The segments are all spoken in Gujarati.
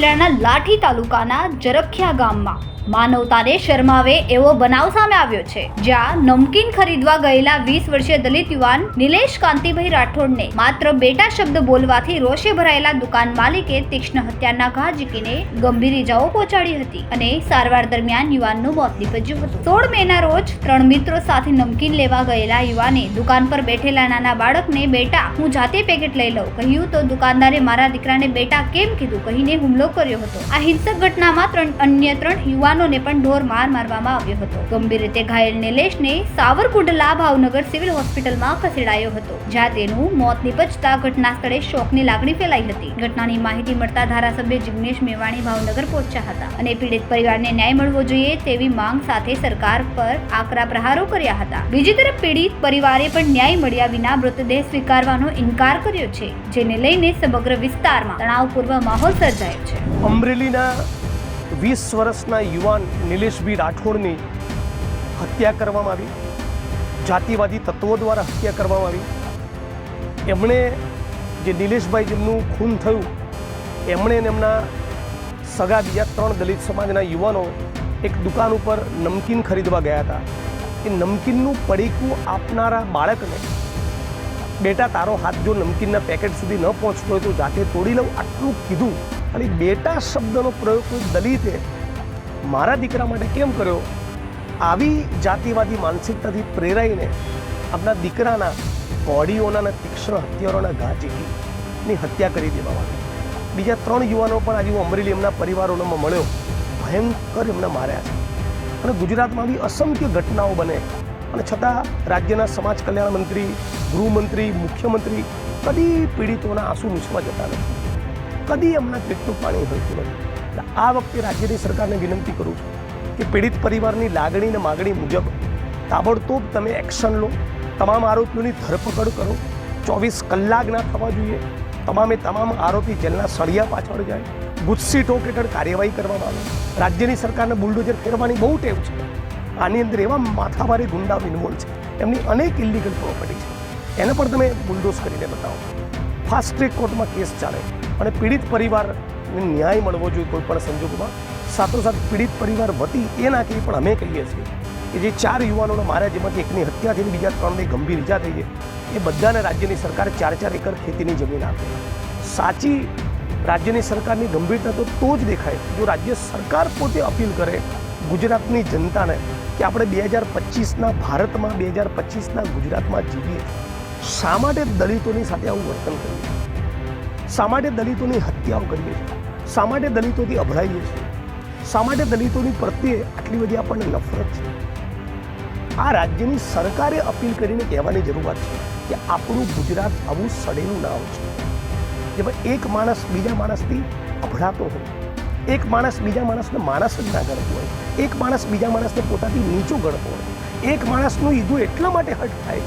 જિલ્લાના લાઠી તાલુકાના જરખિયા ગામમાં. માનવતાને શરમાવે એવો બનાવ સામે આવ્યો છે, જ્યાં નમકીન ખરીદવા ગયેલા વીસ વર્ષીય દલિત યુવાન નિલેશ કાંતિભાઈ રાઠોડને માત્ર બેટા શબ્દ બોલવાથી રોષે ભરાયેલા દુકાન માલિકે તીક્ષ્ણ હત્યાના ઘા ઝીકીને ગંભીર ઇજાઓ પહોંચાડી હતી અને સારવાર દરમિયાન યુવાનનું મોત નીપજ્યું હતું. સોળ મેના રોજ ત્રણ મિત્રો સાથે નમકીન લેવા ગયેલા યુવાને દુકાન પર બેઠેલા નાના બાળકને, બેટા, હું જાતે પેકેટ લઈ લઉં. કહ્યું તો દુકાનદારે, મારા દીકરાને બેટા કેમ કીધું? કહીને હુમલો કર્યો હતો. આ હિંસક ઘટનામાં ત્રણ અન્ય ત્રણ યુવાનોને પણ ઢોર માર મારવામાં આવ્યો હતો. ગંભીર રીતે ઘાયલ નિલેશને સાવરકુંડલા ભાવનગર સિવિલ હોસ્પિટલમાં ખસેડાયો હતો. જ્યાં તેનું મોત નિપજતા ઘટના સ્થળે શોકની લાગણી ફેલાઈ હતી. ઘટનાની માહિતી મળતા ધારાસભ્ય જિગ્નેશ મેવાણી ભાવનગર પહોંચ્યા હતા અને પીડિત પરિવારને ન્યાય મળવો જોઈએ તેવી માંગ સાથે સરકાર પર આકરા પ્રહારો કર્યા હતા. બીજી તરફ પીડિત પરિવારે પણ ન્યાય મળ્યા વિના મૃતદેહ સ્વીકારવાનો ઇનકાર કર્યો છે, જેને લઈને સમગ્ર વિસ્તારમાં તણાવપૂર્વ માહોલ સર્જાયો છે. અમરેલીના વીસ વર્ષના યુવાન નિલેશભાઈ રાઠોડની હત્યા કરવામાં આવી. જાતિવાદી તત્વો દ્વારા હત્યા કરવામાં આવી. એમણે જે નિલેશભાઈ જેમનું ખૂન થયું, એમણે એમના સગા બીજા ત્રણ દલિત સમાજના યુવાનો એક દુકાન ઉપર નમકીન ખરીદવા ગયા હતા. એ નમકીનનું પડીકું આપનારા બાળકને બેટા તારો હાથ જો નમકીનના પેકેટ સુધી ન પહોંચતો હોય તો જાતે તોડી લઉં, આટલું કીધું. અને બેટા શબ્દનો પ્રયોગ કોઈ દલિતે મારા દીકરા માટે કેમ કર્યો? આવી જાતિવાદી માનસિકતાથી પ્રેરાઈને આપણા દીકરાના કોડીઓના અને તીક્ષ્ણ હત્યારોના ઘા ચીકીની હત્યા કરી દેવામાં આવી બીજા ત્રણ યુવાનો પણ આજે હું અમરેલી એમના પરિવારોમાં મળ્યો. ભયંકર એમને માર્યા છે. અને ગુજરાતમાં આવી અસંખ્ય ઘટનાઓ બને. અને છતાં રાજ્યના સમાજ કલ્યાણ મંત્રી, ગૃહમંત્રી, મુખ્યમંત્રી કદી પીડિતોના આંસુ મૂછવા જતા નથી. કદી એમના પેટનું પાણી હોતું નથી. આ વખતે રાજ્યની સરકારને વિનંતી કરું છું કે પીડિત પરિવારની લાગણી અને માગણી મુજબ તાબડતોબ તમે એક્શન લો. તમામ આરોપીઓની ધરપકડ કરો. ચોવીસ કલાક ના થવા જોઈએ. તમામે તમામ આરોપી જેલના સળિયા પાછળ જાય. ગુસ્સી ટોક હેઠળ કાર્યવાહી કરવામાં આવે. રાજ્યની સરકારને બુલડોઝર ફેરવાની બહુ ટેવ છે. આની અંદર એવા માથાભારે ગુંડા ઇન્વોલ્વ છે. એમની અનેક ઇલીગલ પ્રોપર્ટી છે. એને પણ તમે બુલડોઝ કરીને બતાવો. ફાસ્ટ ટ્રેક કોર્ટમાં કેસ ચાલે. અને પીડિત પરિવારને ન્યાય મળવો જોઈએ કોઈ પણ સંજોગોમાં. સાથોસાથ પીડિત પરિવાર વતી એ ના કહીએ, પણ અમે કહીએ છીએ કે જે ચાર યુવાનોને માર્યા, જેમાંથી એકની હત્યા થઈને બીજા ત્રણને ગંભીર ઈજા થઈ છે, એ બધાને રાજ્યની સરકાર ચાર ચાર એકર ખેતીની જમીન આપે. સાચી રાજ્યની સરકારની ગંભીરતા તો તો જ દેખાય. જો રાજ્ય સરકાર પોતે અપીલ કરે ગુજરાતની જનતાને કે આપણે બે હજાર પચીસના ભારતમાં, બે હજાર પચીસના ગુજરાતમાં જીવીએ, શા માટે દલિતોની સાથે આવું વર્તન કરીએ? શા માટે દલિતોની હત્યાઓ કરીએ છીએ શા માટે દલિતોથી અભડાઈએ છીએ શા માટે દલિતોની પ્રત્યે આટલી બધી આપણને નફરત છે? આ રાજ્યની સરકારે અપીલ કરીને કહેવાની જરૂરત છે કે આપણું ગુજરાત આવું સડેલું નામ છે જેમાં એક માણસ બીજા માણસથી અભડાતો હોય. એક માણસ બીજા માણસને માણસ જ ના ગણતો હોય. એક માણસ બીજા માણસને પોતાથી નીચો ગણતો હોય. એક માણસનું ઈદું એટલા માટે હટ થાય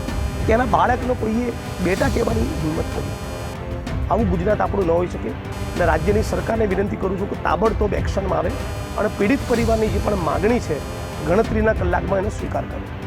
કે એના બાળકનો કોઈએ બેટા કહેવાની હિંમત કરી. આવું ગુજરાત આપણું ન હોઈ શકે. અને રાજ્યની સરકારને વિનંતી કરું છું કે તાબડતોબ એક્શનમાં આવે અને પીડિત પરિવારની જે પણ માગણી છે, ગણતરીના કલાકમાં એનો સ્વીકાર કરે.